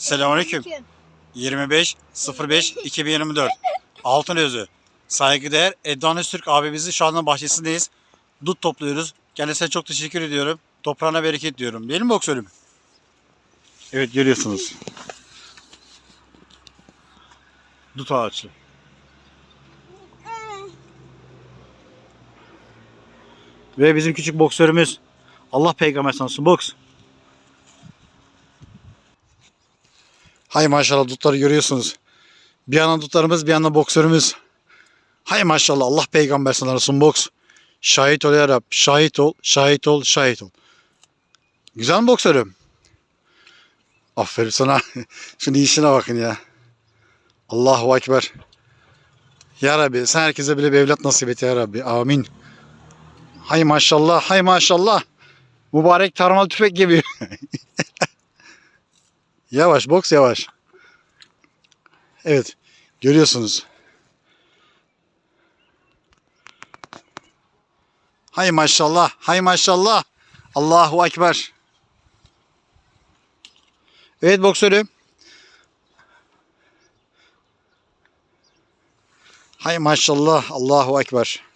Selamünaleyküm. 25 05 2024 Altın Özü. Saygıdeğer Eddan Öztürk abimizin şu anda bahçesindeyiz. Dut topluyoruz. Kendisine çok teşekkür ediyorum. Toprağına bereket diyorum. Değil mi boksörüm? Evet görüyorsunuz. Dut ağaçlı. Ve bizim küçük boksörümüz Allah peygamber sanırsın boks. Hay maşallah dutları görüyorsunuz. Bir yana dutlarımız bir yana boksörümüz. Hay maşallah Allah peygamber sanırsın boks. Şahit ol ya Rab. Şahit ol, şahit ol, şahit ol. Güzel mi boksörüm? Aferin sana. Şunun işine bakın ya. Allahu Ekber. Ya Rabbi sen herkese bile bir evlat nasip et ya Rabbi. Amin. Hay maşallah, hay maşallah. Mübarek tarmal tüfek gibi. yavaş, boks yavaş. Evet, görüyorsunuz. Hay maşallah, hay maşallah. Allahu Ekber. Evet boksörüm. Hay maşallah, Allahu Ekber.